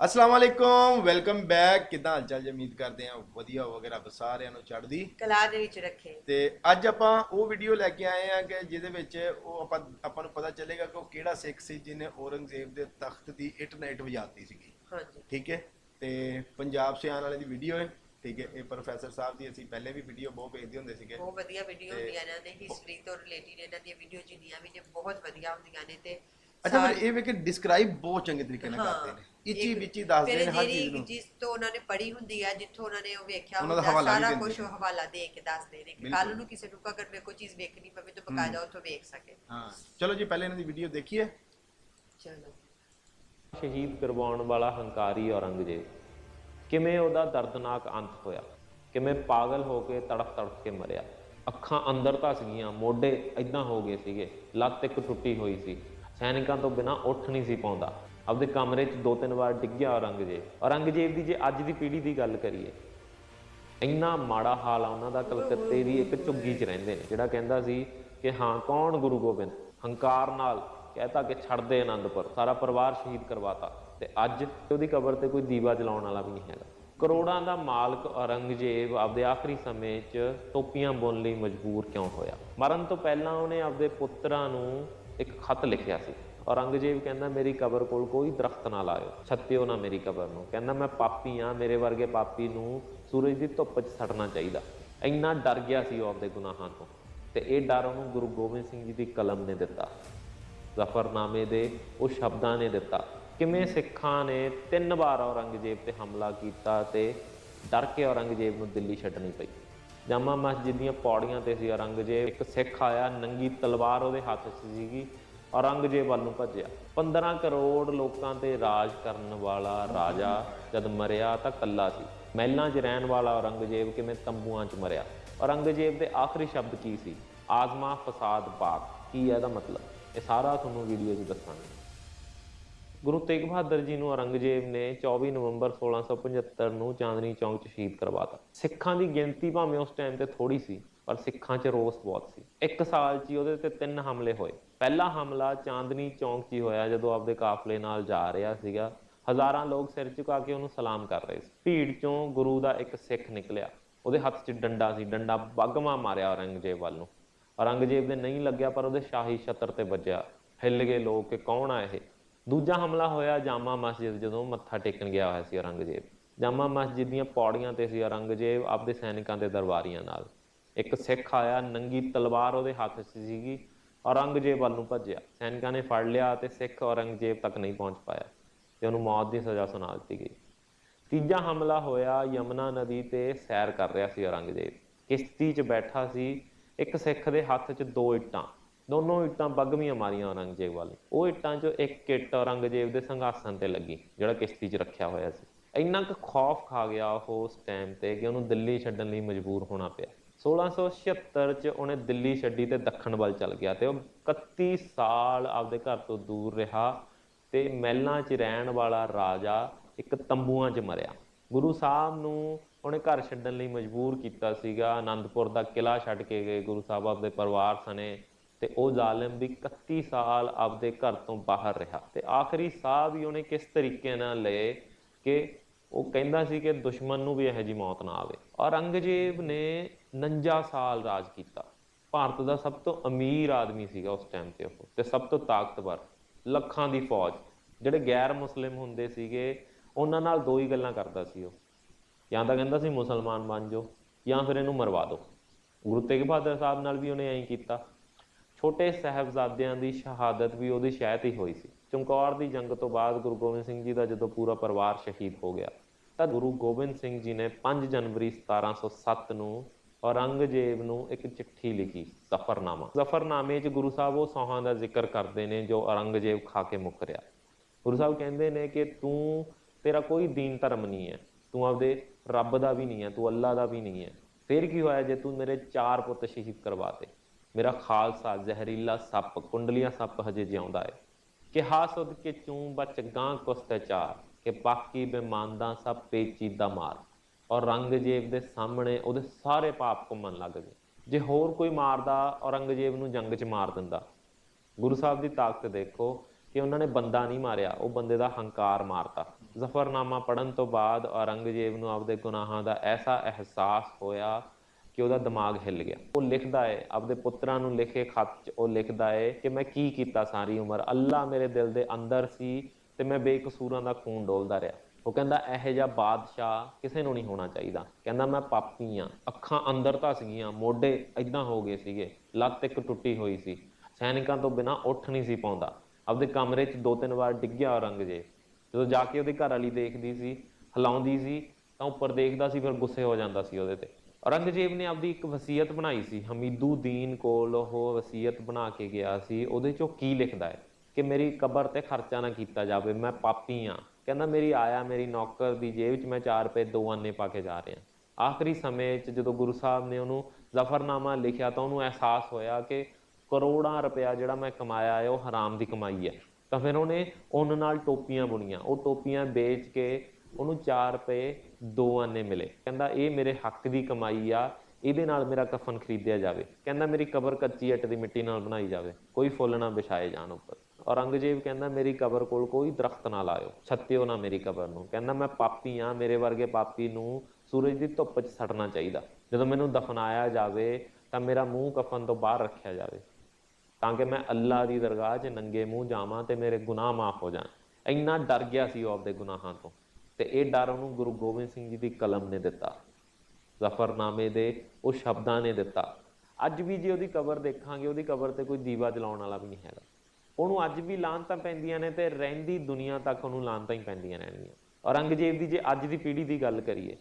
ਅਸਲਾਮ ਵਾਲੇਕੁਮ welcome back. ਕਿਦਾਂ ਹਾਲ ਚਾਲ ਜੀ? ਉਮੀਦ ਕਰਦੇ ਹਾਂ ਵਧੀਆ ਹੋਵੇਗਾ ਰੱਬ ਸਾਰਿਆਂ ਨੂੰ ਚੜ੍ਹਦੀ। ਕਲਾ ਦੇ ਵਿੱਚ ਰੱਖੇ। ਤੇ ਅੱਜ ਆਪਾਂ ਉਹ ਵੀਡੀਓ ਲੈ ਕੇ ਆਏ ਆ ਕਿ ਜਿਹਦੇ ਵਿੱਚ ਉਹ ਆਪਾਂ ਆਪਾਂ ਨੂੰ ਪਤਾ ਚੱਲੇਗਾ ਕਿ ਉਹ ਕਿਹੜਾ ਸਿੱਖ ਸੀ ਜਿਹਨੇ ਔਰੰਗਜ਼ੇਬ ਦੇ ਤਖਤ ਦੀ ਇੱਟ ਨਾਈਟ ਵਜਾਤੀ ਸੀਗੀ। ਹਾਂਜੀ। ਠੀਕ ਹੈ? ਤੇ ਪੰਜਾਬ ਸੇ ਆਉਣ ਵਾਲੇ ਦੀ ਵੀਡੀਓ ਹੈ। ਠੀਕ ਹੈ? ਇਹ ਪ੍ਰੋਫੈਸਰ ਸਾਹਿਬ ਦੀ ਅਸੀਂ ਪਹਿਲੇ ਵੀ ਵੀਡੀਓ ਬਹੁਤ ਭੇਜਦੇ ਹੁੰਦੇ ਸੀਗੇ। ਬਹੁਤ ਵਧੀਆ ਵੀਡੀਓ ਹੁੰਦੀਆਂ ਦੇ ਹਿਸਟਰੀ ਤੋਂ ਰਿਲੇਟਡ ਇਹਨਾਂ ਦੀਆਂ ਵੀਡੀਓ ਜਿੰਨੀਆਂ ਵੀ ਨੇ ਬਹੁਤ ਵਧੀਆ ਹੁੰਦੀਆਂ ਨੇ। ਤੇ ਅੱਛਾ ਫਿਰ ਇਹ ਵੀ ਕਿ ਡਿਸਕ੍ਰਾਈਬ ਬਹੁਤ ਚੰਗੇ ਤਰੀਕੇ ਨਾਲ ਕਰਦੇ ਨੇ। ਇੱਚੀ ਵਿੱਚੀ ਦੱਸਦੇ ਨੇ ਹਰ ਚੀਜ਼ ਨੂੰ। ਜਿਸ ਤੋਂ ਉਹਨਾਂ ਨੇ ਪੜ੍ਹੀ ਹੁੰਦੀ ਹੈ ਜਿੱਥੋਂ ਉਹਨਾਂ ਨੇ ਉਹ ਵੇਖਿਆ ਉਹਨਾਂ ਦਾ ਹੁੰਦਾ ਹਵਾਲਾ ਵੀ ਸਾਰਾ ਕੁਝ। ਹਵਾਲਾ ਦੇ ਕੇ ਦੱਸਦੇ ਨੇ ਕਿ। ਕੱਲ ਨੂੰ ਕਿਸੇ ਨੂੰ ਅਗਰ ਮੇਰੇ ਕੋਈ ਚੀਜ਼ ਵੇਖਣੀ ਪਵੇ ਤਾਂ ਬਕਾਇਦਾ ਉੱਥੋਂ ਵੇਖ ਸਕੇ। ਹਾਂ। ਚਲੋ ਜੀ ਪਹਿਲੇ ਇਹਨਾਂ ਦੀ ਵੀਡੀਓ ਦੇਖੀਏ। ਚਲੋ। ਸ਼ਹੀਦ ਕਰਵਾਉਣ ਵਾਲਾ ਹੰਕਾਰੀ ਔਰੰਗਜ਼ੇਬ ਕਿਵੇਂ ਉਹਦਾ ਦਰਦਨਾਕ ਅੰਤ ਹੋਇਆ? ਕਿਵੇਂ ਪਾਗਲ ਹੋ ਕੇ ਤੜਫ ਤੜਫ ਕੇ ਮਰਿਆ? ਅੱਖਾਂ ਅੰਦਰ ਧਸ ਗਈਆਂ ਮੋਢੇ ਇਦਾਂ ਹੋ ਗਏ ਸੀਗੇ ਲੱਤ ਇੱਕ ਟੁੱਟੀ ਹੋਈ ਸੀ। ਸੈਨਿਕਾਂ ਤੋਂ ਬਿਨਾ ਉੱਠ ਨਹੀਂ ਸੀ ਪਾਉਂਦਾ। ਆਪਦੇ ਕਮਰੇ 'ਚ ਦੋ ਤਿੰਨ ਵਾਰ ਡਿੱਗਿਆ ਔਰੰਗਜ਼ੇਬ। ਔਰੰਗਜ਼ੇਬ ਦੀ ਜੇ ਅੱਜ ਦੀ ਪੀੜ੍ਹੀ ਦੀ ਗੱਲ ਕਰੀਏ, ਇੰਨਾ ਮਾੜਾ ਹਾਲ ਆ ਉਹਨਾਂ ਦਾ ਕਲਕੱਤੇ ਦੀ ਇੱਕ ਝੁੱਗੀ 'ਚ ਰਹਿੰਦੇ ਨੇ, ਜਿਹੜਾ ਕਹਿੰਦਾ ਸੀ ਕਿ ਹਾਂ, ਕੌਣ ਗੁਰੂ ਗੋਬਿੰਦ? ਹੰਕਾਰ ਨਾਲ ਕਹਿਤਾ ਕਿ ਛੱਡ ਦੇ ਆਨੰਦਪੁਰ ਸਾਰਾ ਪਰਿਵਾਰ ਸ਼ਹੀਦ ਕਰਵਾਤਾ। ਤੇ ਅੱਜ ਉਹਦੀ ਕਬਰ ਤੇ ਕੋਈ ਦੀਵਾ ਜਲਾਉਣ ਵਾਲਾ ਵੀ ਨਹੀਂ ਹੈਗਾ। ਕਰੋੜਾਂ ਦਾ ਮਾਲਕ ਔਰੰਗਜ਼ੇਬ ਆਪਦੇ ਆਖਰੀ ਸਮੇਂ 'ਚ ਟੋਪੀਆਂ ਬੁਣ ਲਈ ਮਜਬੂਰ ਕਿਉਂ ਹੋਇਆ? ਮਰਨ ਤੋਂ ਪਹਿਲਾਂ ਉਹਨੇ ਆਪਦੇ ਪੁੱਤਰਾਂ ਨੂੰ ਇੱਕ ਖਤ ਲਿਖਿਆ ਸੀ। ਔਰੰਗਜ਼ੇਬ ਕਹਿੰਦਾ, ਮੇਰੀ ਕਬਰ ਕੋਲ ਕੋਈ ਦਰਖਤ ਨਾ ਲਾਇਓ। ਛੱਤਿਓ ਨਾ ਮੇਰੀ ਕਬਰ ਨੂੰ। ਕਹਿੰਦਾ, ਮੈਂ ਪਾਪੀ ਆ। ਮੇਰੇ ਵਰਗੇ ਪਾਪੀ ਨੂੰ ਸੂਰਜ ਦੀ ਧੁੱਪ 'ਚ ਸੜਨਾ ਚਾਹੀਦਾ। ਇੰਨਾ ਡਰ ਗਿਆ ਸੀ ਉਹ ਆਪਦੇ ਗੁਨਾਹਾਂ ਤੋਂ। ਤੇ ਇਹ ਡਰ ਉਹਨੂੰ ਗੁਰੂ ਗੋਬਿੰਦ ਸਿੰਘ ਜੀ ਦੀ ਕਲਮ ਨੇ ਦਿੱਤਾ। ਜ਼ਫਰਨਾਮੇ ਦੇ ਉਹ ਸ਼ਬਦਾਂ ਨੇ ਦਿੱਤਾ। ਕਿਵੇਂ ਸਿੱਖਾਂ ਨੇ ਤਿੰਨ ਵਾਰ ਔਰੰਗਜ਼ੇਬ ਤੇ ਹਮਲਾ ਕੀਤਾ ਤੇ ਡਰ ਕੇ ਔਰੰਗਜ਼ੇਬ ਨੂੰ ਦਿੱਲੀ ਛੱਡਣੀ ਪਈ। ਜਾਮਾ ਮਸਜਿਦ ਦੀਆਂ ਪੌੜੀਆਂ ਤੇ ਸੀ ਔਰੰਗਜ਼ੇਬ। ਇੱਕ ਸਿੱਖ ਆਇਆ, ਨੰਗੀ ਤਲਵਾਰ ਉਹਦੇ ਹੱਥ 'ਚ ਸੀਗੀ। ਔਰੰਗਜ਼ੇਬ ਵੱਲ ਨੂੰ ਭੱਜਿਆ। 15 ਕਰੋੜ ਲੋਕਾਂ ਤੇ ਰਾਜ ਕਰਨ ਵਾਲਾ ਰਾਜਾ ਜਦ ਮਰਿਆ ਤਾਂ ਕੱਲਾ ਸੀ। ਮਹਿਲਾਂ 'ਚ ਰਹਿਣ ਵਾਲਾ ਔਰੰਗਜ਼ੇਬ ਕਿਵੇਂ ਤੰਬੂਆਂ 'ਚ ਮਰਿਆ? ਔਰੰਗਜ਼ੇਬ ਦੇ ਆਖਰੀ ਸ਼ਬਦ ਕੀ ਸੀ? ਆਜ਼ਮਾ ਫਸਾਦ ਪਾਕ ਕੀ ਹੈ ਇਹਦਾ ਮਤਲਬ? ਇਹ ਸਾਰਾ ਤੁਹਾਨੂੰ ਵੀਡੀਓ 'ਚ ਦੱਸਾਂਗੇ। ਗੁਰੂ ਤੇਗ ਬਹਾਦਰ ਜੀ ਨੂੰ ਔਰੰਗਜ਼ੇਬ ਨੇ 24 ਨਵੰਬਰ 1675 ਨੂੰ ਚਾਂਦਨੀ ਚੌਂਕ 'ਚ ਸ਼ਹੀਦ ਕਰਵਾਤਾ। ਸਿੱਖਾਂ ਦੀ ਗਿਣਤੀ ਭਾਵੇਂ ਉਸ ਟਾਈਮ ਤੇ ਥੋੜੀ ਸੀ, ਪਰ ਸਿੱਖਾਂ 'ਚ ਰੋਸ ਬਹੁਤ ਸੀ। ਇੱਕ ਸਾਲ 'ਚ ਹੀ ਉਹਦੇ ਤੇ ਤਿੰਨ ਹਮਲੇ ਹੋਏ। ਪਹਿਲਾ ਹਮਲਾ ਚਾਂਦਨੀ ਚੌਂਕ 'ਚ ਹੀ ਹੋਇਆ, ਜਦੋਂ ਆਪਦੇ ਕਾਫਲੇ ਨਾਲ ਜਾ ਰਿਹਾ ਸੀਗਾ। ਹਜ਼ਾਰਾਂ ਲੋਕ ਸਿਰ ਝੁਕਾ ਕੇ ਉਹਨੂੰ ਸਲਾਮ ਕਰ ਰਹੇ ਸੀ। ਭੀੜ 'ਚੋਂ ਗੁਰੂ ਦਾ ਇੱਕ ਸਿੱਖ ਨਿਕਲਿਆ। ਉਹਦੇ ਹੱਥ 'ਚ ਡੰਡਾ ਸੀ, ਡੰਡਾ ਬਗਮਾ ਮਾਰਿਆ ਔਰੰਗਜ਼ੇਬ ਵੱਲ ਨੂੰ। ਔਰੰਗਜ਼ੇਬ ਦੇ ਨਹੀਂ ਲੱਗਿਆ, ਪਰ ਉਹਦੇ ਸ਼ਾਹੀ ਛਤਰ ਤੇ ਵੱਜਿਆ। ਹਿੱਲ ਗਏ ਲੋਕ, ਕਿ ਕੌਣ ਆ ਇਹ? ਦੂਜਾ ਹਮਲਾ ਹੋਇਆ ਜਾਮਾ ਮਸਜਿਦ ਜਦੋਂ ਮੱਥਾ ਟੇਕਣ ਗਿਆ ਹੋਇਆ ਸੀ ਔਰੰਗਜ਼ੇਬ। ਜਾਮਾ ਮਸਜਿਦ ਦੀਆਂ ਪੌੜੀਆਂ ਤੇ ਸੀ ਔਰੰਗਜ਼ੇਬ ਆਪਦੇ ਸੈਨਿਕਾਂ ਦੇ ਦਰਬਾਰੀਆਂ ਨਾਲ। ਇੱਕ ਸਿੱਖ ਆਇਆ, ਨੰਗੀ ਤਲਵਾਰ ਉਹਦੇ ਹੱਥ 'ਚ ਸੀਗੀ, ਔਰੰਗਜ਼ੇਬ ਵੱਲ ਨੂੰ ਭੱਜਿਆ। ਸੈਨਿਕਾਂ ਨੇ ਫੜ ਲਿਆ ਤੇ ਸਿੱਖ ਔਰੰਗਜ਼ੇਬ ਤੱਕ ਨਹੀਂ ਪਹੁੰਚ ਪਾਇਆ ਤੇ ਉਹਨੂੰ ਮੌਤ ਦੀ ਸਜ਼ਾ ਸੁਣਾ ਦਿੱਤੀ ਗਈ। ਤੀਜਾ ਹਮਲਾ ਹੋਇਆ ਯਮਨਾ ਨਦੀ ਤੇ ਸੈਰ ਕਰ ਰਿਹਾ ਸੀ ਔਰੰਗਜ਼ੇਬ। ਕਿਸ਼ਤੀ 'ਚ ਬੈਠਾ ਸੀ, ਇੱਕ ਸਿੱਖ ਦੇ ਹੱਥ 'ਚ ਦੋ ਇੱਟਾਂ। ਦੋਨੋਂ ਇੱਟਾਂ ਬੱਗਵੀਆਂ ਮਾਰੀਆਂ ਔਰੰਗਜ਼ੇਬ ਵੱਲ। ਉਹ ਇੱਟਾਂ 'ਚੋਂ ਇੱਕ ਇੱਟ ਔਰੰਗਜ਼ੇਬ ਦੇ ਸੰਘਾਸਨ ਤੇ ਲੱਗੀ, ਜਿਹੜਾ ਕਿਸ਼ਤੀ 'ਚ ਰੱਖਿਆ ਹੋਇਆ ਸੀ। ਇੰਨਾ ਕੁ ਖੌਫ ਖਾ ਗਿਆ ਉਹ ਉਸ ਟਾਈਮ ਤੇ ਕਿ ਉਹਨੂੰ ਦਿੱਲੀ ਛੱਡਣ ਲਈ ਮਜਬੂਰ ਹੋਣਾ ਪਿਆ। 1676 'ਚ ਉਹਨੇ ਦਿੱਲੀ ਛੱਡੀ ਤੇ ਦੱਖਣ ਵੱਲ ਚੱਲ ਗਿਆ ਤੇ ਉਹ 31 ਸਾਲ ਆਪਦੇ ਘਰ ਤੋਂ ਦੂਰ ਰਿਹਾ ਤੇ ਮਹਿਲਾਂ 'ਚ ਰਹਿਣ ਵਾਲਾ ਰਾਜਾ ਇੱਕ ਤੰਬੂਆਂ 'ਚ ਮਰਿਆ। ਗੁਰੂ ਸਾਹਿਬ ਨੂੰ ਉਹਨੇ ਘਰ ਛੱਡਣ ਲਈ ਮਜਬੂਰ ਕੀਤਾ ਸੀਗਾ। ਆਨੰਦਪੁਰ ਦਾ ਕਿਲਾ ਛੱਡ ਕੇ ਗਏ ਗੁਰੂ ਸਾਹਿਬ, ਆਪਦੇ ਪਰਿਵਾਰ ਸਣੇ। ਤੇ ਉਹ ਜ਼ਾਲਿਮ ਵੀ 31 ਸਾਲ ਆਪਦੇ ਘਰ ਤੋਂ ਬਾਹਰ ਰਿਹਾ ਤੇ ਆਖਰੀ ਸਾਹ ਵੀ ਉਹਨੇ ਕਿਸ ਤਰੀਕੇ ਨਾਲ ਲਏ ਕਿ ਉਹ ਕਹਿੰਦਾ ਸੀ ਕਿ ਦੁਸ਼ਮਣ ਨੂੰ ਵੀ ਇਹੋ ਜੀ ਮੌਤ ਨਾ ਆਵੇ। ਔਰੰਗਜ਼ੇਬ ਨੇ 49 ਸਾਲ ਰਾਜ ਕੀਤਾ। ਭਾਰਤ ਦਾ ਸਭ ਤੋਂ ਅਮੀਰ ਆਦਮੀ ਸੀਗਾ ਉਸ ਟਾਈਮ ਤੇ ਉਹ ਤੇ ਸਭ ਤੋਂ ਤਾਕਤਵਰ, ਲੱਖਾਂ ਦੀ ਫੌਜ। ਜਿਹੜੇ ਗੈਰ ਮੁਸਲਿਮ ਹੁੰਦੇ ਸੀਗੇ, ਉਹਨਾਂ ਨਾਲ ਦੋ ਹੀ ਗੱਲਾਂ ਕਰਦਾ ਸੀ ਉਹ। ਜਾਂ ਤਾਂ ਕਹਿੰਦਾ ਸੀ ਮੁਸਲਮਾਨ ਬਣ ਜਾਓ, ਜਾਂ ਫਿਰ ਇਹਨੂੰ ਮਰਵਾ ਦਿਓ। ਗੁਰੂ ਤੇਗ ਬਹਾਦਰ ਸਾਹਿਬ ਨਾਲ ਵੀ ਉਹਨੇ ਐਂ ਕੀਤਾ। ਛੋਟੇ ਸਾਹਿਬਜ਼ਾਦਿਆਂ ਦੀ ਸ਼ਹਾਦਤ ਵੀ ਉਹਦੀ ਸ਼ਹਿਤ ਹੀ ਹੋਈ ਸੀ। ਚਮਕੌਰ ਦੀ ਜੰਗ ਤੋਂ ਬਾਅਦ ਗੁਰੂ ਗੋਬਿੰਦ ਸਿੰਘ ਜੀ ਦਾ ਜਦੋਂ ਪੂਰਾ ਪਰਿਵਾਰ ਸ਼ਹੀਦ ਹੋ ਗਿਆ, ਤਾਂ ਗੁਰੂ ਗੋਬਿੰਦ ਸਿੰਘ ਜੀ ਨੇ 5 ਜਨਵਰੀ 1707 ਨੂੰ ਔਰੰਗਜ਼ੇਬ ਨੂੰ ਇੱਕ ਚਿੱਠੀ ਲਿਖੀ, ਜ਼ਫਰਨਾਮਾ। ਜ਼ਫਰਨਾਮੇ 'ਚ ਗੁਰੂ ਸਾਹਿਬ ਉਹ ਸੌਹਾਂ ਦਾ ਜ਼ਿਕਰ ਕਰਦੇ ਨੇ ਜੋ ਔਰੰਗਜ਼ੇਬ ਖਾ ਕੇ ਮੁੱਕਰਿਆ ਗੁਰੂ ਸਾਹਿਬ ਕਹਿੰਦੇ ਨੇ ਕਿ ਤੂੰ, ਤੇਰਾ ਕੋਈ ਦੀਨ ਧਰਮ ਨਹੀਂ ਹੈ। ਤੂੰ ਆਪਦੇ ਰੱਬ ਦਾ ਵੀ ਨਹੀਂ ਹੈ, ਤੂੰ ਅੱਲਾ ਦਾ ਵੀ ਨਹੀਂ ਹੈ। ਫਿਰ ਕੀ ਹੋਇਆ ਜੇ ਤੂੰ ਮੇਰੇ ਚਾਰ ਪੁੱਤ ਸ਼ਹੀਦ ਕਰਵਾਤੇ ਮੇਰਾ ਖਾਲਸਾ ਜ਼ਹਿਰੀਲਾ ਸੱਪ, ਕੁੰਡਲੀਆਂ ਸੱਪ ਹਜੇ ਜਿਉਂਦਾ ਏ। ਕਿ ਹਾਸਦ ਕੇ ਚੂੰ ਬਚ ਗਾਂ ਕੁਸਤਚਾਰ ਕਿ ਬਾਕੀ ਬੇਮਾਨਦਾ ਸਭ ਪੇਚੀਦਾ ਮਾਰ। ਔਰ ਰੰਗਜੇਬ ਦੇ ਸਾਹਮਣੇ ਉਹਦੇ ਸਾਰੇ ਪਾਪ ਘੁੰਮਣ ਲੱਗ ਗਏ। ਜੇ ਹੋਰ ਕੋਈ ਮਾਰਦਾ ਔਰੰਗਜ਼ੇਬ ਨੂੰ ਜੰਗ 'ਚ ਮਾਰ ਦਿੰਦਾ। ਗੁਰੂ ਸਾਹਿਬ ਦੀ ਤਾਕਤ ਦੇਖੋ ਕਿ ਉਹਨਾਂ ਨੇ ਬੰਦਾ ਨਹੀਂ ਮਾਰਿਆ, ਉਹ ਬੰਦੇ ਦਾ ਹੰਕਾਰ ਮਾਰਤਾ। ਜ਼ਫਰਨਾਮਾ ਪੜਨ ਤੋਂ ਬਾਅਦ ਔਰੰਗਜ਼ੇਬ ਨੂੰ ਆਪਦੇ ਗੁਨਾਹਾਂ ਦਾ ਐਸਾ ਅਹਿਸਾਸ ਹੋਇਆ ਕਿ ਉਹਦਾ ਦਿਮਾਗ ਹਿੱਲ ਗਿਆ। ਉਹ ਲਿਖਦਾ ਏ, ਆਪਦੇ ਪੁੱਤਰਾਂ ਨੂੰ ਲਿਖੇ ਖੱਤ 'ਚ ਉਹ ਲਿਖਦਾ ਏ ਕਿ ਮੈਂ ਕੀ ਕੀਤਾ ਸਾਰੀ ਉਮਰ। ਅੱਲਾ ਮੇਰੇ ਦਿਲ ਦੇ ਅੰਦਰ ਸੀ ਤੇ ਮੈਂ ਬੇਕਸੂਰਾਂ ਦਾ ਖੂਨ ਡੋਲਦਾ ਰਿਹਾ। ਉਹ ਕਹਿੰਦਾ, ਇਹੋ ਜਿਹਾ ਬਾਦਸ਼ਾਹ ਕਿਸੇ ਨੂੰ ਨਹੀਂ ਹੋਣਾ ਚਾਹੀਦਾ। ਕਹਿੰਦਾ, ਮੈਂ ਪਾਪੀ ਆ। ਅੱਖਾਂ ਅੰਦਰ ਤਾਂ ਸੀਗੀਆਂ, ਮੋਢੇ ਇਦਾਂ ਹੋ ਗਏ ਸੀਗੇ, ਲੱਤ ਇੱਕ ਟੁੱਟੀ ਹੋਈ ਸੀ। ਸੈਨਿਕਾਂ ਤੋਂ ਬਿਨਾ ਉੱਠ ਨਹੀਂ ਸੀ ਪਾਉਂਦਾ। ਆਪਦੇ ਕਮਰੇ 'ਚ ਦੋ ਤਿੰਨ ਵਾਰ ਡਿੱਗਿਆ ਔਰੰਗਜ਼ੇਬ। ਜਦੋਂ ਜਾ ਕੇ ਉਹਦੀ ਘਰ ਵਾਲੀ ਦੇਖਦੀ ਸੀ, ਹਿਲਾਉਂਦੀ ਸੀ, ਤਾਂ ਉੱਪਰ ਦੇਖਦਾ ਸੀ, ਫਿਰ ਗੁੱਸੇ ਹੋ ਜਾਂਦਾ ਸੀ ਉਹਦੇ ਤੇ। ਔਰੰਗਜ਼ੇਬ ਨੇ ਆਪਦੀ ਇੱਕ ਵਸੀਅਤ ਬਣਾਈ ਸੀ ਹਮੀਦੂਦੀਨ ਕੋਲ ਉਹ ਵਸੀਅਤ ਬਣਾ ਕੇ ਗਿਆ ਸੀ, ਉਹਦੇ 'ਚੋਂ ਕੀ ਲਿਖਦਾ ਹੈ? ਕਿ ਮੇਰੀ ਕਬਰ ਤੇ ਖਰਚਾ ਨਾ ਕੀਤਾ ਜਾਵੇ, ਮੈਂ ਪਾਪੀ ਆ ਕਹਿੰਦਾ, ਮੇਰੀ ਆਇਆ, ਮੇਰੀ ਨੌਕਰ ਦੀ ਜੇਬ 'ਚ ਮੈਂ 4 ਰੁਪਏ ਦੋ ਆਨੇ ਪਾ ਕੇ ਜਾ ਰਿਹਾ। ਆਖਰੀ ਸਮੇਂ 'ਚ ਜਦੋਂ ਗੁਰੂ ਸਾਹਿਬ ਨੇ ਉਹਨੂੰ ਜ਼ਫਰਨਾਮਾ ਲਿਖਿਆ ਤਾਂ ਉਹਨੂੰ ਅਹਿਸਾਸ ਹੋਇਆ ਕਿ ਕਰੋੜਾਂ ਰੁਪਇਆ ਜਿਹੜਾ ਮੈਂ ਕਮਾਇਆ ਹੈ, ਉਹ ਹਰਾਮ ਦੀ ਕਮਾਈ ਹੈ। ਤਾਂ ਫਿਰ ਉਹਨੇ ਉਹਨਾਂ ਨਾਲ ਟੋਪੀਆਂ ਬੁਣੀਆਂ। ਉਹ ਟੋਪੀਆਂ ਵੇਚ ਕੇ ਉਹਨੂੰ 4 ਰੁਪਏ ਦੋ ਆਨੇ ਮਿਲੇ। ਕਹਿੰਦਾ, ਇਹ ਮੇਰੇ ਹੱਕ ਦੀ ਕਮਾਈ ਆ, ਇਹਦੇ ਨਾਲ ਮੇਰਾ ਕਫਨ ਖਰੀਦਿਆ ਜਾਵੇ। ਕਹਿੰਦਾ, ਮੇਰੀ ਕਬਰ ਕੱਚੀ ਇੱਟ ਦੀ ਮਿੱਟੀ ਨਾਲ ਬਣਾਈ ਜਾਵੇ। ਕੋਈ ਫੁੱਲ ਨਾ ਵਿਛਾਏ ਜਾਣ ਉੱਪਰ। ਔਰੰਗਜ਼ੇਬ ਕਹਿੰਦਾ, ਮੇਰੀ ਕਬਰ ਕੋਲ ਕੋਈ ਦਰਖਤ ਨਾ ਲਾਇਓ, ਛੱਤਿਓ ਨਾ ਮੇਰੀ ਕਬਰ ਨੂੰ। ਕਹਿੰਦਾ, ਮੈਂ ਪਾਪੀ ਆ, ਮੇਰੇ ਵਰਗੇ ਪਾਪੀ ਨੂੰ ਸੂਰਜ ਦੀ ਧੁੱਪ 'ਚ ਸੜਨਾ ਚਾਹੀਦਾ। ਜਦੋਂ ਮੈਨੂੰ ਦਫਨਾਇਆ ਜਾਵੇ, ਤਾਂ ਮੇਰਾ ਮੂੰਹ ਕਫਨ ਤੋਂ ਬਾਹਰ ਰੱਖਿਆ ਜਾਵੇ, ਤਾਂ ਕਿ ਮੈਂ ਅੱਲਾ ਦੀ ਦਰਗਾਹ 'ਚ ਨੰਗੇ ਮੂੰਹ ਜਾਵਾਂ ਤੇ ਮੇਰੇ ਗੁਨਾਹ ਮਾਫ ਹੋ ਜਾਣ। ਇੰਨਾ ਡਰ ਗਿਆ ਸੀ ਉਹ ਆਪਦੇ ਗੁਨਾਹਾਂ ਤੋਂ। ਤੇ ਇਹ ਡਰ ਉਹਨੂੰ ਗੁਰੂ ਗੋਬਿੰਦ ਸਿੰਘ ਜੀ ਦੀ ਕਲਮ ਨੇ ਦਿੱਤਾ। ਜ਼ਫਰਨਾਮੇ ਦੇ ਉਹ ਸ਼ਬਦਾਂ ਨੇ ਦਿੱਤਾ। ਅੱਜ ਵੀ ਜੇ ਉਹਦੀ ਕਬਰ ਦੇਖਾਂਗੇ, ਉਹਦੀ ਕਬਰ ਤੇ ਕੋਈ ਦੀਵਾ ਜਲਾਉਣ ਵਾਲਾ ਵੀ ਨਹੀਂ ਹੈਗਾ। ਉਹਨੂੰ ਅੱਜ ਵੀ ਲਾਂਤਾਂ ਪੈਂਦੀਆਂ ਨੇ ਤੇ ਰਹਿੰਦੀ ਦੁਨੀਆ ਤੱਕ ਉਹਨੂੰ ਲਾਂਤਾਂ ਹੀ ਪੈਂਦੀਆਂ ਰਹਿਣਗੀਆਂ। ਔਰੰਗਜ਼ੇਬ ਦੀ ਜੇ ਅੱਜ ਦੀ ਪੀੜ੍ਹੀ ਦੀ ਗੱਲ ਕਰੀਏ,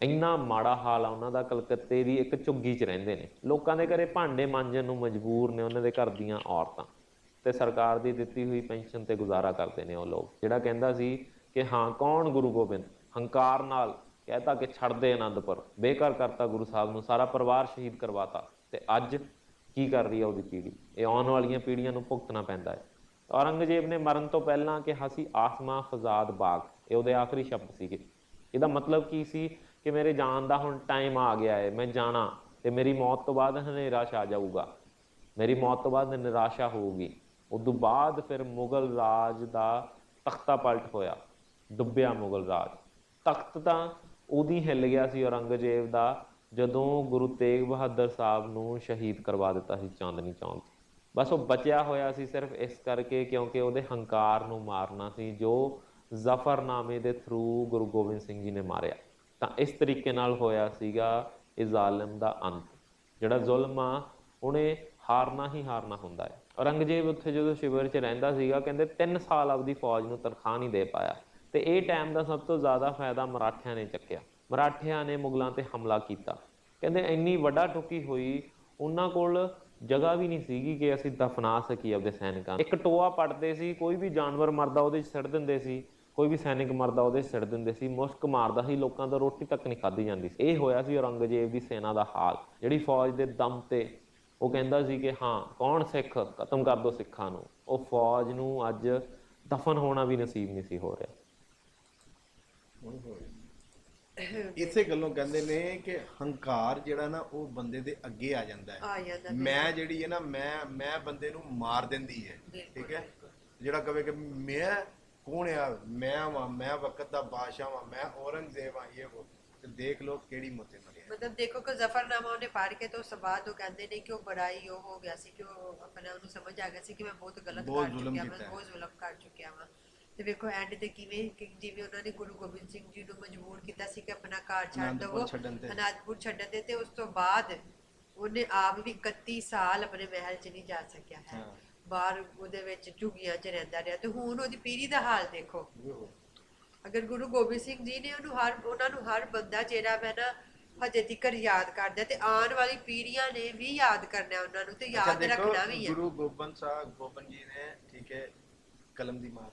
ਇੰਨਾ ਮਾੜਾ ਹਾਲ ਆ ਉਹਨਾਂ ਦਾ ਕਲਕੱਤੇ ਦੀ, ਇੱਕ ਝੁੱਗੀ 'ਚ ਰਹਿੰਦੇ ਨੇ। ਲੋਕਾਂ ਦੇ ਘਰੇ ਭਾਂਡੇ ਮਾਂਜਣ ਨੂੰ ਮਜਬੂਰ ਨੇ ਉਹਨਾਂ ਦੇ ਘਰ ਦੀਆਂ ਔਰਤਾਂ। ਤੇ ਸਰਕਾਰ ਦੀ ਦਿੱਤੀ ਹੋਈ ਪੈਨਸ਼ਨ ਤੇ ਗੁਜ਼ਾਰਾ ਕਰਦੇ ਨੇ ਉਹ ਲੋਕ। ਜਿਹੜਾ ਕਹਿੰਦਾ ਸੀ ਕਿ ਹਾਂ, ਕੌਣ ਗੁਰੂ ਗੋਬਿੰਦ? ਹੰਕਾਰ ਨਾਲ ਕਹਿਤਾ ਕਿ ਛੱਡ ਦੇ ਆਨੰਦਪੁਰ ਬੇਕਾਰ ਕਰਤਾ ਗੁਰੂ ਸਾਹਿਬ ਨੂੰ, ਸਾਰਾ ਪਰਿਵਾਰ ਸ਼ਹੀਦ ਕਰਵਾਤਾ। ਤੇ ਅੱਜ ਕੀ ਕਰ ਰਹੀ ਹੈ ਉਹਦੀ ਪੀੜ੍ਹੀ? ਇਹ ਆਉਣ ਵਾਲੀਆਂ ਪੀੜ੍ਹੀਆਂ ਨੂੰ ਭੁਗਤਣਾ ਪੈਂਦਾ ਹੈ। ਔਰੰਗਜ਼ੇਬ ਨੇ ਮਰਨ ਤੋਂ ਪਹਿਲਾਂ ਕਿਹਾ ਸੀ, ਆਸਮਾ ਫਜ਼ਾਦ ਬਾਗ। ਇਹ ਉਹਦੇ ਆਖਰੀ ਸ਼ਬਦ ਸੀਗੇ। ਇਹਦਾ ਮਤਲਬ ਕੀ ਸੀ? ਕਿ ਮੇਰੇ ਜਾਣ ਦਾ ਹੁਣ ਟਾਈਮ ਆ ਗਿਆ ਹੈ, ਮੈਂ ਜਾਣਾ ਤੇ ਮੇਰੀ ਮੌਤ ਤੋਂ ਬਾਅਦ ਹਨੇਰਾ ਛਾ ਜਾਊਗਾ। ਮੇਰੀ ਮੌਤ ਤੋਂ ਬਾਅਦ ਨਿਰਾਸ਼ਾ ਹੋਊਗੀ। ਉਦੋਂ ਬਾਅਦ ਫਿਰ ਮੁਗਲ ਰਾਜ ਦਾ ਤਖਤਾ ਪਲਟ ਹੋਇਆ। ਡੁੱਬਿਆ ਮੁਗਲ ਰਾਜ। ਤਖਤ ਤਾਂ ਉਹਦੀ ਹਿੱਲ ਗਿਆ ਸੀ ਔਰੰਗਜ਼ੇਬ ਦਾ, ਜਦੋਂ ਗੁਰੂ ਤੇਗ ਬਹਾਦਰ ਸਾਹਿਬ ਨੂੰ ਸ਼ਹੀਦ ਕਰਵਾ ਦਿੱਤਾ ਸੀ ਚਾਂਦਨੀ ਚੌਂਕ ਬਸ ਉਹ ਬਚਿਆ ਹੋਇਆ ਸੀ ਸਿਰਫ ਇਸ ਕਰਕੇ ਕਿਉਂਕਿ ਉਹਦੇ ਹੰਕਾਰ ਨੂੰ ਮਾਰਨਾ ਸੀ, ਜੋ ਜ਼ਫਰਨਾਮੇ ਦੇ ਥਰੂ ਗੁਰੂ ਗੋਬਿੰਦ ਸਿੰਘ ਜੀ ਨੇ ਮਾਰਿਆ। ਤਾਂ ਇਸ ਤਰੀਕੇ ਨਾਲ ਹੋਇਆ ਸੀਗਾ ਇਹ ਜ਼ਾਲਮ ਦਾ ਅੰਤ, ਜਿਹੜਾ ਜ਼ੁਲਮ ਆ, ਉਹਨੇ ਹਾਰਨਾ ਹੀ ਹਾਰਨਾ ਹੁੰਦਾ ਹੈ। ਔਰੰਗਜ਼ੇਬ ਉੱਥੇ ਜਦੋਂ ਸ਼ਿਵਰ 'ਚ ਰਹਿੰਦਾ ਸੀਗਾ, ਕਹਿੰਦੇ 3 ਸਾਲ ਆਪਦੀ ਫੌਜ ਨੂੰ ਤਨਖਾਹ ਨਹੀਂ ਦੇ ਪਾਇਆ। ਤੇ ਇਹ ਟਾਈਮ ਦਾ ਸਭ ਤੋਂ ਜ਼ਿਆਦਾ ਫਾਇਦਾ ਮਰਾਠਿਆਂ ਨੇ ਚੱਕਿਆ। ਮਰਾਠਿਆਂ ਨੇ ਮੁਗਲਾਂ ਤੇ ਹਮਲਾ ਕੀਤਾ। ਕਹਿੰਦੇ ਇੰਨੀ ਵੱਡਾ ਟੁੱਕੀ ਹੋਈ, ਉਹਨਾਂ ਕੋਲ ਜਗ੍ਹਾ ਵੀ ਨਹੀਂ ਸੀਗੀ ਕਿ ਅਸੀਂ ਦਫਨਾ ਸਕੀਏ ਆਪਦੇ ਸੈਨਿਕਾਂ ਇੱਕ ਟੋਆ ਪੜਦੇ ਸੀ, ਕੋਈ ਵੀ ਜਾਨਵਰ ਮਰਦਾ ਉਹਦੇ 'ਚ ਸਿੱਟ ਦਿੰਦੇ ਸੀ, ਕੋਈ ਵੀ ਸੈਨਿਕ ਮਰਦਾ ਉਹਦੇ 'ਚ ਸਿੱਟ ਦਿੰਦੇ ਸੀ, ਮੁਸ਼ਕ ਮਾਰਦਾ ਸੀ, ਲੋਕਾਂ ਦਾ ਰੋਟੀ ਤੱਕ ਨਹੀਂ ਖਾਧੀ ਜਾਂਦੀ ਸੀ। ਇਹ ਹੋਇਆ ਸੀ ਔਰੰਗਜ਼ੇਬ ਦੀ ਸੈਨਾ ਦਾ ਹਾਲ। ਜਿਹੜੀ ਫੌਜ ਦੇ ਦਮ ਤੇ ਉਹ ਕਹਿੰਦਾ ਸੀ ਕਿ ਹਾਂ, ਕੌਣ ਸਿੱਖ ਖਤਮ ਕਰ ਦੋ ਸਿੱਖਾਂ ਨੂੰ। ਉਹ ਫੌਜ ਨੂੰ ਅੱਜ ਦਫਨ ਹੋਣਾ ਵੀ ਨਸੀਬ ਨਹੀਂ ਸੀ ਹੋ ਰਿਹਾ। ਇਸੇ ਗੱਲੋਂ ਕਹਿੰਦੇ ਨੇ ਕਿ ਹੰਕਾਰ ਜਿਹੜਾ ਨਾ ਉਹ ਬੰਦੇ ਦੇ ਅੱਗੇ ਆ ਜਾਂਦਾ ਹੈ। ਆ ਜਾਂਦਾ ਮੈਂ ਜਿਹੜੀ ਹੈ ਨਾ ਮੈਂ ਮੈਂ ਬੰਦੇ ਨੂੰ ਮਾਰ ਦਿੰਦੀ ਹੈ ਠੀਕ ਹੈ? ਜਿਹੜਾ ਕਵੇ ਕਿ ਮੈਂ ਕੌਣ ਆ? ਮੈਂ ਵਾਂ ਮੈਂ ਵਕਤ ਦਾ ਬਾਦਸ਼ਾਹ ਵਾਂ ਮੈਂ ਔਰੰਗਜ਼ੇਬ ਆ ਇਹ ਉਹ। ਤੇ ਦੇਖ ਲਓ ਕਿਹੜੀ ਮੋਤੇ ਮਰਿਆ। ਮਤਲਬ ਦੇਖੋ ਕਿ ਜ਼ਫਰਨਾਮਾ ਉਹਨੇ ਪੜ੍ਹ ਕੇ ਤੋਂ ਬਾਅਦ ਉਹ ਕਹਿੰਦੇ ਨੇ ਕਿ ਉਹ ਬੜਾ ਹੀ ਉਹ ਹੋ ਗਿਆ ਸੀ ਕਿ ਉਹ ਆਪਣਾ ਉਹਨੂੰ ਸਮਝ ਆ ਗਿਆ ਸੀ ਕਿ ਮੈਂ ਬਹੁਤ ਗਲਤ ਕਰ ਚੁੱਕਿਆ ਮੈਂ। ਬਹੁਤ ਜ਼ੁਲਮ ਕਰ ਚੁੱਕਿਆ ਵਾਂ। ਤੇ ਵੇਖੋ ਐਂਡ ਤੇ ਕਿਵੇਂ ਕਿ ਜਿਵੇਂ ਉਹਨਾਂ ਨੇ ਗੁਰੂ ਗੋਬਿੰਦ ਸਿੰਘ ਜੀ ਨੂੰ ਮਜਬੂਰ ਕੀਤਾ ਸੀ ਕਿ ਆਪਣਾ ਘਰ ਛੱਡ ਦਵੋ। ਅਨੰਦਪੁਰ ਛੱਡਣ ਤੇ ਤੇ ਉਸ ਤੋਂ ਬਾਅਦ ਉਹਨੇ ਆਪ ਵੀ 31 ਸਾਲ ਆਪਣੇ ਮਹਿਲ 'ਚ ਨਹੀਂ ਜਾ ਸਕਿਆ ਹੈ ਹਾਂ। ਬਾਹਰ ਉਹਦੇ ਵਿੱਚ ਝੁੱਗੀਆਂ 'ਚ ਰਹਿੰਦਾ ਰਿਹਾ ਤੇ ਹੁਣ ਉਹਦੀ ਪੀੜ੍ਹੀ ਦਾ ਹਾਲ ਦੇਖੋ ਅਗਰ ਗੁਰੂ ਗੋਬਿੰਦ ਸਿੰਘ ਜੀ ਨੇ ਉਹਨੂੰ ਹਰ ਉਹਨਾਂ ਨੂੰ ਹਰ ਬੰਦਾ ਜਿਹੜਾ ਵਾ ਨਾ ਹਜੇ ਤੀਕਰ ਯਾਦ ਕਰਦਾ ਤੇ ਆਉਣ ਵਾਲੀ ਪੀੜ੍ਹੀਆਂ ਨੇ ਵੀ ਯਾਦ ਕਰਨਾ ਉਹਨਾਂ ਨੂੰ ਤੇ ਯਾਦ ਰੱਖਣਾ ਵੀ ਹੈ ਗੁਰੂ ਗੋਬਿੰਦ ਸਾਹਿਬ ਗੋਬਿੰਦ ਜੀ ਨੇ ਠੀਕ ਹੈ ਕਲਮ ਦੀ ਮਾਰ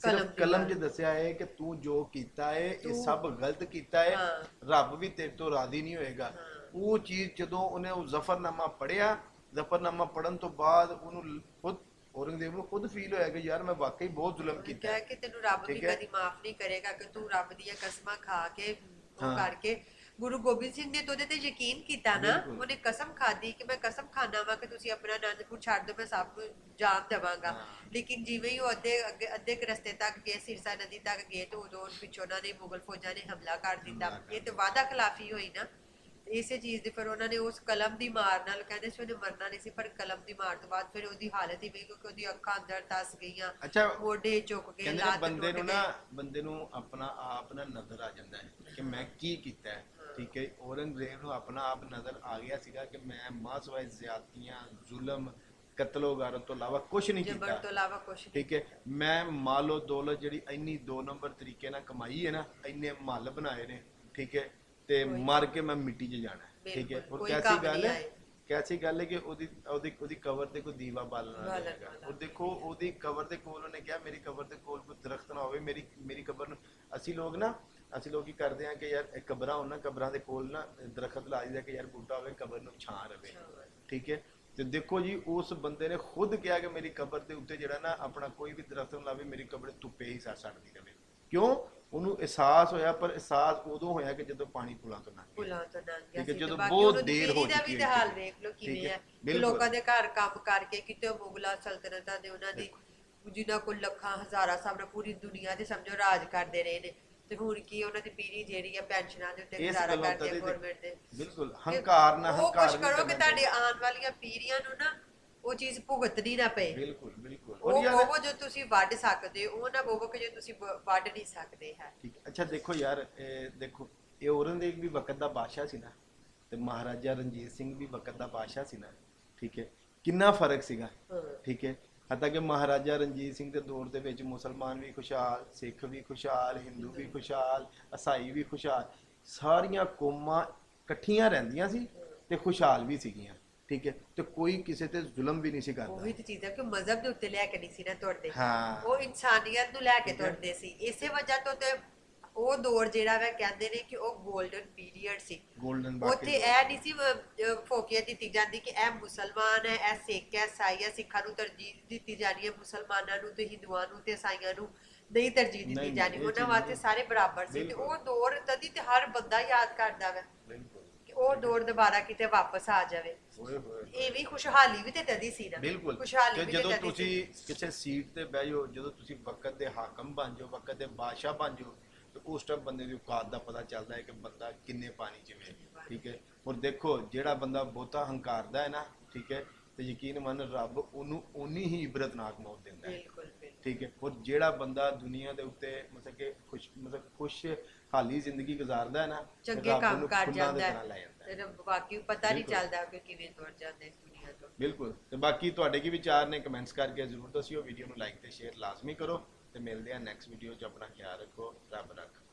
ਸਿਰਫ ਕਲਮ। 'ਚ ਦੱਸਿਆ ਹੈ ਕਿ ਤੂੰ ਜੋ ਕੀਤਾ ਹੈ ਇਹ ਸਭ ਗਲਤ ਕੀਤਾ ਹੈ ਹਾਂ। ਰੱਬ ਵੀ ਤੇਰੇ ਤੋਂ ਰਾਜ਼ੀ ਨਹੀਂ ਹੋਏਗਾ ਉਹ ਚੀਜ਼ ਜਦੋਂ ਉਹਨੇ ਉਹ ਜ਼ਫਰਨਾਮਾ ਪੜਿਆ ਜ਼ਫਰਨਾਮਾ ਪੜਨ ਤੋਂ ਬਾਅਦ ਉਹਨੂੰ ਖੁਦ ਔਰੰਗਜ਼ੇਬ ਨੂੰ ਖੁਦ ਫੀਲ ਹੋਇਆ ਕਿ ਯਾਰ ਮੈਂ ਵਾਕਈ ਬਹੁਤ ਜ਼ੁਲਮ ਕੀਤਾ ਕਹਿ ਕਿ ਤੈਨੂੰ ਰੱਬ ਵੀ ਹੈ। ਕਦੀ ਮਾਫ ਨਹੀਂ ਕਰੇਗਾ ਕਿ ਤੂੰ ਰੱਬ ਦੀਆਂ ਕਸਮਾਂ ਖਾ ਕੇ ਉਹ ਹਾਂ। ਕਰਕੇ ਗੁਰੂ ਗੋਬਿੰਦ ਸਿੰਘ ਨੇ ਤਾਂ ਉਹਦੇ ਤੇ ਯਕੀਨ ਕੀਤਾ ਨਾ ਬਿਲਕੁਲ। ਉਹਨੇ ਕਸਮ ਖਾਦੀ ਕਿ ਮੈਂ ਕਸਮ ਖਾਣਾ ਵਾ ਕਿ ਤੁਸੀਂ ਆਪਣਾ ਅਨੰਦਪੁਰ ਛੱਡ ਦਿਓ ਮੈਂ ਸਭ ਨੂੰ ਜਾਨ ਦੇਵਾਂਗਾ ਹਾਂ। ਲੇਕਿਨ ਜਿਵੇਂ ਹੀ ਉਹ ਅੱਧੇ ਅੱਗੇ ਅੱਧੇ ਕੁ ਰਸਤੇ ਤੱਕ ਗਏ ਸਿਰਸਾ ਨਦੀ ਤੱਕ ਗਏ ਤੇ ਉਦੋਂ ਪਿੱਛੋਂ ਉਹਨਾਂ ਨੇ ਮੁਗਲ ਫੌਜਾਂ ਨੇ ਹਮਲਾ ਕਰ ਦਿੱਤਾ ਹਮਲਾ ਕਰ ਇਹ ਤੇ ਵਾਦਾ ਖਿਲਾਫੀ ਹੋਈ ਨਾ ਤੇ ਇਸੇ ਚੀਜ਼ ਦੀ ਫਿਰ ਉਹਨਾਂ ਨੇ ਉਸ ਕਲਮ ਦੀ ਮਾਰ ਨਾਲ ਕਹਿੰਦੇ ਸੀ ਉਹਨੇ ਮਰਨਾ ਨਹੀਂ ਸੀ ਪਰ ਕਲਮ ਦੀ ਮਾਰ ਤੋਂ ਬਾਅਦ ਫਿਰ ਉਹਦੀ ਹਾਲਤ ਹੀ ਵੇਖ ਕਿਉਂਕਿ ਉਹਦੀ ਅੱਖਾਂ ਅੰਦਰ ਧਸ ਗਈਆਂ ਅੱਛਾ ਮੋਢੇ ਝੁਕ ਗਏ ਕਹਿੰਦੇ ਨੇ ਲੱਤ ਬੰਦੇ ਨੂੰ ਨਾ ਗਈ। ਬੰਦੇ ਨੂੰ ਆਪਣਾ ਆਪ ਨਾ ਨਜ਼ਰ ਆ ਜਾਂਦਾ ਹੈ ਕਿ ਮੈਂ ਕੀ ਕੀਤਾ ਹੈ ਠੀਕ ਹੈ ਔਰੰਗਜ਼ੇਬ ਨੂੰ ਆਪਣਾ ਆਪ ਨਜ਼ਰ ਆ ਗਿਆ ਸੀਗਾ ਕਿ ਮੈਂ ਮਾਸਵਾਈ ਜ਼ਿਆਦਤੀਆਂ ਜ਼ੁਲਮ ਕਤਲੋਗਾਰਤ ਤੋਂ ਇਲਾਵਾ ਕੁਝ ਨਹੀਂ ਜਬਰ ਕੀਤਾ। ਤੋਂ ਇਲਾਵਾ ਨਹੀਂ। ਠੀਕ ਹੈ। ਮੈਂ ਮਾਲੋ ਦੌਲਤ ਜਿਹੜੀ ਇੰਨੀ ਦੋ ਨੰਬਰ ਤਰੀਕੇ ਨਾਲ ਕਮਾਈ ਹੈ ਨਾ ਇੰਨੇ ਮੱਲ ਬਣਾਏ ਨੇ। ਠੀਕ ਹੈ। ਤੇ ਮਰ ਕੇ ਮੈਂ ਮਿੱਟੀ 'ਚ ਜਾਣਾ। ਹੈ, ਠੀਕ ਹੈ। ਬਿਲਕੁਲ, ਕੋਈ ਕੈਸੀ ਕੰਮ ਗੱਲ ਨਹੀਂ ਹੈ? ਆਏ। ਕੈਸੀ ਗੱਲ ਹੈ ਕਿ ਉਹਦੀ ਉਹਦੀ ਉਹਦੀ ਕਵਰ ਤੇ ਕੋਈ ਦੀਵਾ ਬਾਲਣਾ ਬਾਲਣ ਨਹੀਂ ਹੈਗਾ ਵਾਲਾ। ਉਹ ਦੇਖੋ ਉਹਦੀ ਕਵਰ ਦੇ ਕੋਲ ਉਹਨੇ ਕਿਹਾ ਮੇਰੀ ਕਬਰ ਦੇ ਕੋਲ ਕੋਈ ਦਰਖਤ ਨਾ ਹੋਵੇ ਮੇਰੀ ਮੇਰੀ ਕਬਰ ਨੂੰ ਅਸੀਂ ਲੋਕ ਨਾ ਅਸੀਂ ਲੋਕ ਕਰਦੇ ਆ ਕਿ ਯਾਰ ਇਹ ਕਬਰਾਂ ਉਹਨਾਂ ਕਬਰਾਂ ਦੇ ਕੋਲ ਨਾ ਦਰਖਤ ਲਾ ਦਿੰਦੇ ਕਿ ਯਾਰ ਬੂਟਾ ਹੋਵੇ ਕਬਰ ਨੂੰ ਛਾਂ ਰਵੇ। ਠੀਕ ਹੈ? ਤੇ ਦੇਖੋ ਜੀ ਉਸ ਬੰਦੇ ਨੇ ਖੁਦ ਕਿਹਾ ਕਿ ਮੇਰੀ ਕਬਰ ਦੇ ਉੱਤੇ ਜਿਹੜਾ ਨਾ ਆਪਣਾ ਕੋਈ ਵੀ ਦਰਖਤ ਨਾ ਲਾਵੇ ਮੇਰੀ ਕਬਰ ਧੁੱਪੇ ਹੀ ਸੜ ਸਕਦੀ ਰਵੇ। ਕਿਉਂ? ਉਹਨੂੰ ਅਹਿਸਾਸ ਹੋਇਆ ਪਰ ਅਹਿਸਾਸ ਉਦੋਂ ਹੋਇਆ ਕਿ ਜਦੋਂ ਪਾਣੀ ਪੁਲਾਂ ਤੋਂ ਲੰਘ ਗਿਆ। ਤੋਂ ਲੰਘ ਗਿਆ ਠੀਕ ਹੈ, ਜਦੋਂ ਬਹੁਤ ਦੇਰ ਹੋ ਚੁੱਕੀ ਹੈ ਹਾਲ ਵੇਖ ਹੈ, ਕਿਵੇਂ ਹੈ। ਲੋਕਾਂ ਦੇ ਘਰ ਕੰਮ ਕਰਕੇ ਕਿਤੇ ਮੁਗਲਾਂ ਸਲਤਨਤਾਂ ਦੇ ਉਹਨਾਂ ਦੀ ਜਿਨ੍ਹਾਂ ਕੋਲ ਲੱਖਾਂ ਹਜ਼ਾਰਾਂ ਸਾਹਮਣੇ ਪੂਰੀ ਦੁਨੀਆ ਦੇ ਸਮਝੋ ਰਾਜ ਕਰਦੇ ਰਹੇ ਨੇ। ਤੇ ਹੁਣ ਕੀ ਉਹਨਾਂ ਦੀ ਪੀੜ੍ਹੀ ਜਿਹੜੀ ਹੈ ਪੈਨਸ਼ਨਾਂ ਦੇ ਉੱਤੇ ਇਸ ਗੁਜ਼ਾਰਾ ਗੱਲੋਂ ਕਰਦੇ ਗਵਰਨਮੈਂਟ ਦੇ। ਬਿਲਕੁਲ ਹੰਕਾਰ ਨਾ ਉਹ ਹੰਕਾਰ ਕੁਛ ਨਹੀਂ ਕਰੋ ਕਿ ਕਰਨਾ ਤੁਹਾਡੇ ਆਉਣ ਵਾਲੀਆਂ ਪੀੜ੍ਹੀਆਂ ਨੂੰ ਨਾ ਉਹ ਚੀਜ਼ ਭੁਗਤਣੀ ਨਾ ਪਏ। ਬਿਲਕੁਲ ਬਿਲਕੁਲ। ਉਹ ਯਾਰ ਉਹ ਜੋ ਤੁਸੀਂ ਵੱਢ ਸਕਦੇ ਹੋ ਉਹ ਨਾ ਬੋਵੋ ਕਿ ਜੋ ਤੁਸੀਂ ਵ- ਵੱਢ ਨਹੀਂ ਸਕਦੇ ਹੈ। ਠੀਕ। ਹੈ। ਅੱਛਾ ਦੇਖੋ ਯਾਰ ਇਹ ਦੇਖੋ ਇਹ ਔਰੰਗਜ਼ੇਬ ਵੀ ਵਕਤ ਦਾ ਬਾਦਸ਼ਾਹ ਸੀ ਨਾ ਤੇ ਮਹਾਰਾਜਾ ਰਣਜੀਤ ਸਿੰਘ ਵੀ ਵਕਤ ਦਾ ਬਾਦਸ਼ਾਹ ਸੀ ਨਾ ਠੀਕ ਹੈ? ਕਿੰਨਾ ਫ਼ਰਕ ਸੀਗਾ ਹਾਂ। ਠੀਕ ਹੈ? ਹੱਤਾ ਕਿ ਮਹਾਰਾਜਾ ਰਣਜੀਤ ਸਿੰਘ ਦੇ ਦੌਰ ਦੇ ਵਿੱਚ ਮੁਸਲਮਾਨ ਵੀ ਖੁਸ਼ਹਾਲ ਸਿੱਖ ਵੀ ਖੁਸ਼ਹਾਲ ਹਿੰਦੂ ਵੀ ਖੁਸ਼ਹਾਲ ਈਸਾਈ ਵੀ ਖੁਸ਼ਹਾਲ ਸਾਰੀਆਂ ਕੌਮਾਂ ਇਕੱਠੀਆਂ ਰਹਿੰਦੀਆਂ ਸੀ ਤੇ ਖੁਸ਼ਹਾਲ ਵੀ ਸੀਗੀਆਂ ਠੀਕ ਹੈ? ਤੇ ਕੋਈ ਕਿਸੇ ਤੇ ਜ਼ੁਲਮ ਵੀ ਨਹੀਂ ਸੀ ਕਰਦਾ। ਉਹੀ ਤੇ ਚੀਜ਼ ਹੈ ਕਿ ਮਜ਼ਹਬ ਦੇ ਉੱਤੇ ਲੈ ਕੇ ਨਹੀਂ ਸੀ ਨਾ ਤੁਰਦੇ। ਹਾਂ। ਉਹ ਇਨਸਾਨੀਅਤ ਨੂੰ ਲੈ ਕੇ। ਤੁਰਦੇ ਸੀ। ਇਸੇ ਵਜ੍ਹਾ ਤੋਂ ਤੇ ਉਹ ਦੌਰ ਜਿਹੜਾ ਵਾ ਕਹਿੰਦੇ ਨੇ ਕਿ ਉਹ 골ਡਨ ਪੀਰੀਅਡ ਸੀ। 골ਡਨ ਉੱਥੇ ਇਹ ਨਹੀਂ ਸੀ ਅਹ, ਅਹ, ਫੋਕੀਅਤ ਦਿੱਤੀ ਜਾਂਦੀ ਕਿ ਇਹ ਮੁਸਲਮਾਨ ਹੈ ਇਹ ਸਿੱਖ ਹੈ ਈਸਾਈ ਹੈ ਸਿੱਖਾਂ ਨੂੰ ਤਰਜੀਹ ਦਿੱਤੀ ਜਾਣੀ ਹੈ ਮੁਸਲਮਾਨਾਂ ਨੂੰ ਤੇ ਹਿੰਦੂਆਂ ਨੂੰ ਤੇ ਈਸਾਈਆਂ ਨੂੰ ਨਹੀਂ ਤਰਜੀਹ ਨਹੀਂ, ਦਿੱਤੀ ਨਹੀਂ, ਜਾਣੀ। ਇਹ ਉਹਨਾਂ ਚੀਜ਼ ਵਾਸਤੇ ਨਹੀਂ। ਸਾਰੇ ਬਰਾਬਰ ਸੀ ਤੇ ਬਿਲਕੁਲ। ਉਹ ਦੌਰ ਤਦੀ ਤੇ ਹਰ ਬੰਦਾ ਯਾਦ ਕਰਦਾ ਵਾ ਬਿਲਕੁਲ। ਕਿ ਉਹ ਦੌਰ ਦੁਬਾਰਾ ਕਿਤੇ ਵਾਪਸ ਆ ਜਾਵੇ। ਹੋਏ। ਇਹ ਵੀ ਖੁਸ਼ਹਾਲੀ ਵੀ ਤੇ ਤਦੀ ਸੀ ਨਾ। ਬਿਲਕੁਲ। ਖੁਸ਼ਹਾਲੀ ਤੇ ਵੀ ਤੇ ਜਦੋਂ ਤਦੀ ਸੀ। ਤੁਸੀਂ ਕਿਸੇ ਸੀਟ ਤੇ ਬਹਿ ਜਾਓ ਜਦੋਂ ਤੁਸੀਂ ਵਕਤ ਦੇ ਹਾਕਮ ਬਣ ਜਾਓ ਵਕਤ ਦੇ ਬਾਦਸ਼ਾਹ ਬਣ ਜਾਓ ਉਸ ਟਾਈਮ ਬੰਦੇ ਦੀ ਔਕਾਤ ਦਾ ਪਤਾ ਚੱਲਦਾ ਹੈ ਕਿ ਬੰਦਾ ਕਿੰਨੇ ਪਾਣੀ ਚ ਵੇ ਠੀਕ ਹੈ? ਔਰ ਦੇਖੋ ਜਿਹੜਾ ਬੰਦਾ ਬਹੁਤਾ ਹੰਕਾਰਦਾ ਹੈ ਨਾ ਠੀਕ ਹੈ ਤੇ ਯਕੀਨ ਮੰਨ ਰੱਬ ਉਹਨੂੰ ਉਨੀ ਹੀ ਇਬਰਤਨਾਕ ਮੌਤ ਦਿੰਦਾ ਹੈ। ਠੀਕ ਹੈ? ਔਰ ਜਿਹੜਾ ਬੰਦਾ ਦੁਨੀਆ ਦੇ ਉੱਤੇ ਮਤਲਬ ਕਿ ਖੁਸ਼ ਮਤਲਬ ਖੁਸ਼ ਹਾਲੀ ਜ਼ਿੰਦਗੀ ਗੁਜ਼ਾਰਦਾ ਹੈ ਨਾ ਚੰਗੇ ਕੰਮ ਕਰ ਜਾਂਦਾ ਹੈ ਹੈ। ਤੇ ਬਾਕੀ ਪਤਾ ਨਹੀਂ। ਚੱਲਦਾ ਕਿ ਕਿਵੇਂ ਤੁਰ ਜਾਂਦੇ ਦੁਨੀਆ ਤੋਂ। ਬਿਲਕੁਲ। ਤੇ ਬਾਕੀ ਤੁਹਾਡੇ ਕੀ ਵਿਚਾਰ ਨੇ? ਕਮੈਂਟਸ ਕਰਕੇ ਜ਼ਰੂਰ ਦੱਸਿਓ। ਵੀਡੀਓ ਨੂੰ ਲਾਈਕ ਤੇ ਸ਼ੇਅਰ ਲਾਜ਼ਮੀ ਕਰੋ। ਤੇ ਮਿਲਦੇ ਆ ਨੈਕਸਟ ਵੀਡੀਓ 'ਚ ਆਪਣਾ ਖਿਆਲ ਰੱਖੋ ਰੱਬ ਰੱਖੇ।